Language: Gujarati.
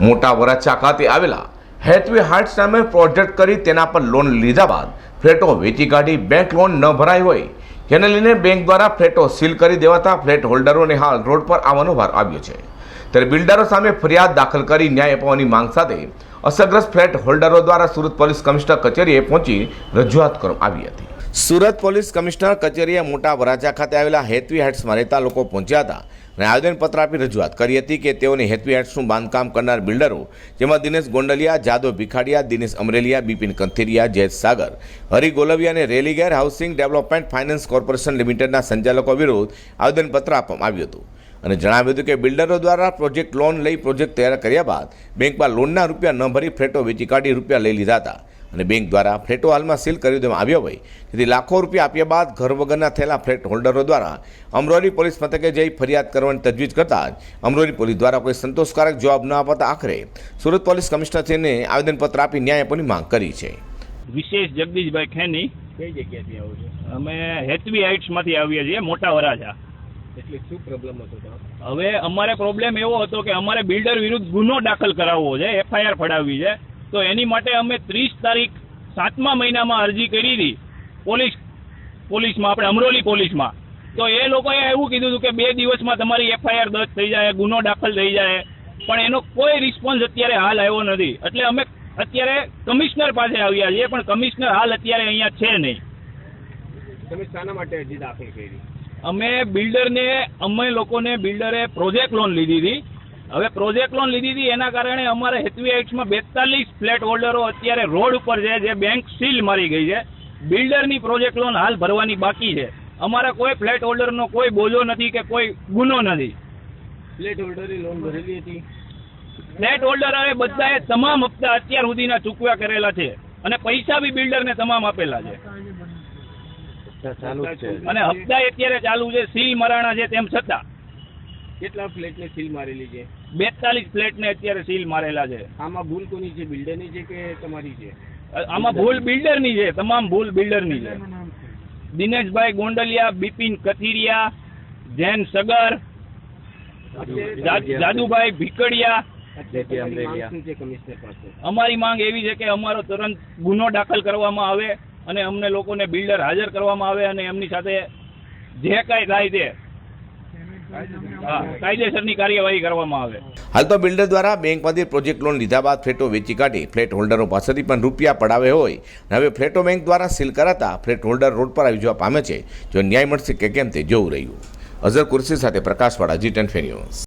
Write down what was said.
મોટા વરાછા ખાતે આવેલા હેથવે હાર્ટ્સ નામે પ્રોજેક્ટ કરી તેના પર લોન લીધા બાદ ફ્લેટો વેચી કાઢી બેંક લોન ન ભરાઈ હોય, જેને લઈને બેંક દ્વારા ફ્લેટો સીલ કરી દેવાતા ફ્લેટ હોલ્ડરોને હાલ રોડ પર આવવાનો ભાર આવ્યો છે. ત્યારે બિલ્ડરો સામે ફરિયાદ દાખલ કરી ન્યાય અપાવવાની માંગ સાથે અસરગ્રસ્ત ફ્લેટ હોલ્ડરો દ્વારા સુરત પોલીસ કમિશનર કચેરીએ પહોંચી રજૂઆત કરવામાં આવી હતી. સુરત પોલીસ કમિશનર કચેરીએ મોટા વરાછા ખાતે આવેલા હેતવી હાઇટ્સમાં રહેતા લોકો પહોંચ્યા હતા અને આવેદનપત્ર આપી રજૂઆત કરી હતી કે તેઓને હેતવી હાઇટ્સનું બાંધકામ કરનાર બિલ્ડરો જેમાં દિનેશ ગોંડલિયા, જાદવ ભીખાડિયા, દિનેશ અમરેલિયા, બિપિન કંથેરિયા, જયેશ સાગર, હરિ ગોલવિયા અને Religare housing development finance corporation લિમિટેડના સંચાલકો વિરુદ્ધ આવેદનપત્ર આપવામાં આવ્યું હતું. અને જણાવ્યું હતું કે બિલ્ડરો દ્વારા પ્રોજેક્ટ લોન લઈ પ્રોજેક્ટ તૈયાર કર્યા બાદ બેંકમાં લોનના રૂપિયા ન ભરી ફ્લેટો વેચી કાઢી રૂપિયા લઈ લીધા હતા. અને બેંક દ્વારા ફ્લેટો હાલમાં સીલ કરી દેવામાં આવ્યો હોય. જેથી લાખો રૂપિયા આપ્યા બાદ ઘર વગરના થયેલા ફ્લેટ હોલ્ડરો દ્વારા અમરોલી પોલીસ મથકે જઈ ફરિયાદ કરવાની તજવીજ કરતા જ અમરોલી પોલીસ દ્વારા કોઈ સંતોષકારક જવાબ ન આપતા આખરે સુરત પોલીસ કમિશનરશ્રીને આવેદનપત્ર આપી ન્યાય આપવાની માંગ કરી છે. વિશેષ જગદીશભાઈ ખેની. કઈ જગ્યાથી આવો છો? અમે હેતવી હાઇટ્સમાંથી આવીએ છીએ મોટા વરાછા. એટલે શું પ્રોબ્લેમ હતો હવે અમારે પ્રોબ્લેમ એવો હતો કે અમારે બિલ્ડર વિરુદ્ધ ગુનો દાખલ કરાવવો છે એફઆઈઆર ફડાવવી છે. તો એની માટે અમે ત્રીસ તારીખ સાતમા મહિનામાં અરજી કરી હતી પોલીસ પોલીસમાં આપણે અમરોલી પોલીસમાં. તો એ લોકોએ એવું કીધું હતું કે બે દિવસમાં તમારી એફઆઈઆર દર્જ થઈ જાય ગુનો દાખલ થઈ જાય. પણ એનો કોઈ રિસ્પોન્સ અત્યારે હાલ આવ્યો નથી. એટલે અમે અત્યારે કમિશનર પાસે આવ્યા છીએ પણ કમિશનર હાલ અત્યારે અહીંયા છે નહીં. તમે શાના માટે અરજી દાખલ કરી? અમે બિલ્ડરને અમે લોકોને બિલ્ડરે પ્રોજેક્ટ લોન લીધી હતી. હવે પ્રોજેક્ટ લોન લીધી હતી એના કારણે અમારે હેતવી હાઇટ્સમાં બેતાલીસ ફ્લેટ હોલ્ડરો અત્યારે રોડ ઉપર છે જે બેંક સીલ મારી ગઈ છે. બિલ્ડરની પ્રોજેક્ટ લોન હાલ ભરવાની બાકી છે. અમારા કોઈ ફ્લેટ હોલ્ડરનો કોઈ બોજો નથી કે કોઈ ગુનો નથી. ફ્લેટ હોલ્ડરે લોન ભરેલી હતી. ફ્લેટ હોલ્ડરોએ બધાએ તમામ હપ્તા અત્યાર સુધીના ચૂકવ્યા કરેલા છે. અને પૈસા બી બિલ્ડરને તમામ આપેલા છે. છે. અને હપ્તા અત્યારે ચાલુ છે સીલ મરાણા છે તેમ છતાં. કેટલા ફ્લેટને સીલ મારેલી છે? બેતાલીસ ફ્લેટને અત્યારે સીલ મારેલા છે. આમાં ભૂલ કોની છે? બિલ્ડરની છે કે તમારી છે? આમાં ભૂલ બિલ્ડરની છે તમામ ભૂલ બિલ્ડરની છે. દિનેશભાઈ ગોંડલિયા બિપિન કથિરિયા જૈન સગર જાદુભાઈ ભીકડિયા. અમારી માંગ એવી છે કે અમારો તુરંત ગુનો દાખલ કરવામાં આવે અને અમને લોકોને બિલ્ડર હાજર કરવામાં આવે અને એમની સાથે જે કાંઈ થાય તે હાલ તો બિલ્ડર દ્વારા બેંકમાંથી પ્રોજેક્ટ લોન લીધા બાદ ફ્લેટો વેચી કાઢી ફ્લેટ હોલ્ડરો પાસેથી પણ રૂપિયા પડાવે હોય. હવે ફ્લેટો બેંક દ્વારા સીલ કરાતા ફ્લેટ હોલ્ડર રોડ પર આવી જવા પામે છે. જો ન્યાય મળશે કે કેમ તે જોવું રહ્યું. અઝર કુર્સી સાથે પ્રકાશવાળા જી ટેન ન્યૂઝ.